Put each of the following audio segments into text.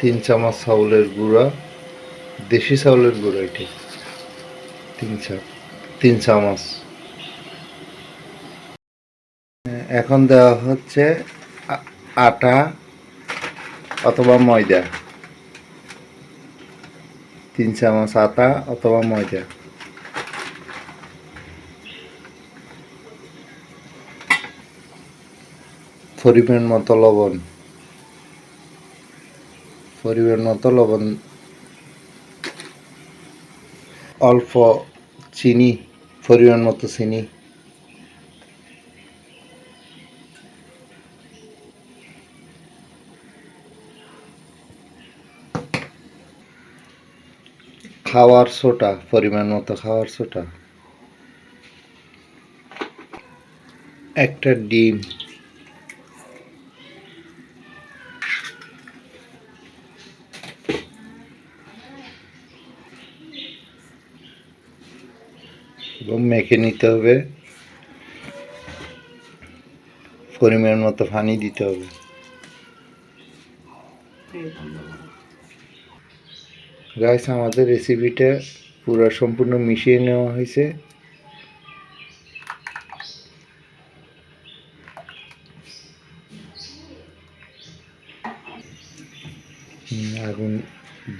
তিন চামচ চাউলের গুঁড়া, দেশি চাউলের গুঁড়া এটি। তিন চা, তিন চামচ। এখন দেওয়া হচ্ছে আটা অথবা ময়দা। তিন চামচ আটা অথবা ময়দা। পরিমাণ মতো লবণ। পরিমাণ মতো লবণ, অল্প চিনি পরিমাণ মতো চিনি। খাওয়ার সোটা পরিমাণ মতো খাওয়ার সোটা। একটা ডিম এবং মেখে নিতে হবে। পরিমাণ মতো পানি দিতে হবে। গাইস আমাদের রেসিপিটা পুরো সম্পূর্ণ মিশিয়ে নেওয়া হয়েছে। আগুন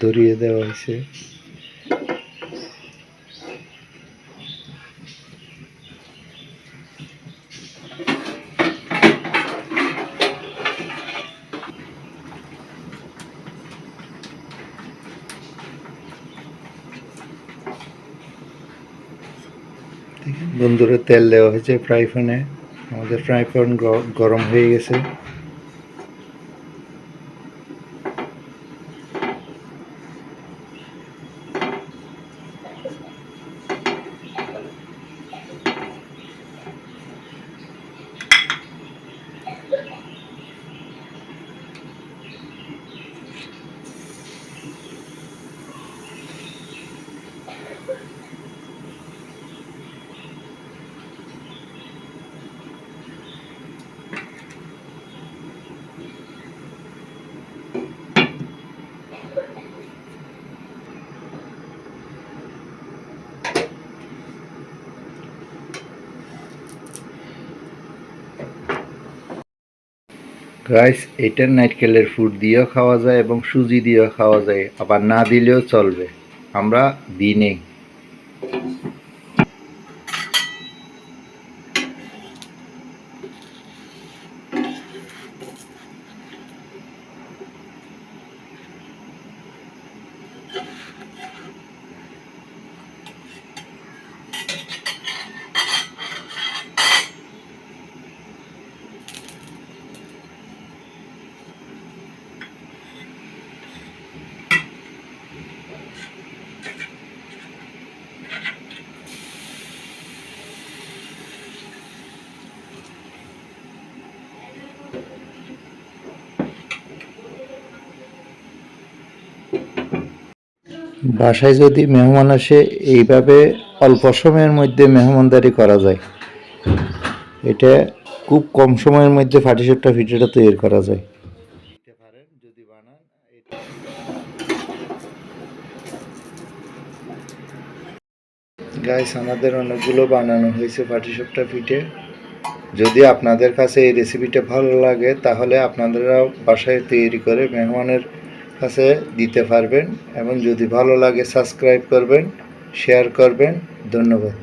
ধরিয়ে দেওয়া হয়েছে। বন্ধুরা তেল দেওয়া হয়েছে ফ্রাই প্যানে। আমাদের ফ্রাই প্যান গরম হয়ে গেছে। রাইস এটা নারকেলের ফুড দিয়েও খাওয়া যায় এবং সুজি দিয়েও খাওয়া যায়, আবার না দিলেও চলবে। আমরা দিই নেই বাসায় যদি মেহমান আসে, এইভাবে অল্প সময়ের মধ্যে মেহমানদারি করা যায়। এটা খুব কম সময়ের মধ্যে ফাটিসাপটা পিঠাটা তৈরি করা যায়। গাইস আমাদের অনেকগুলো বানানো হয়েছে পাটিসাপটা পিঠে। যদি আপনাদের কাছে এই রেসিপিটা ভালো লাগে, তাহলে আপনারা বাসায় তৈরি করে মেহমানের কাছে দিতে পারবেন এবং যদি ভালো লাগে সাবস্ক্রাইব করবেন শেয়ার করবেন। ধন্যবাদ।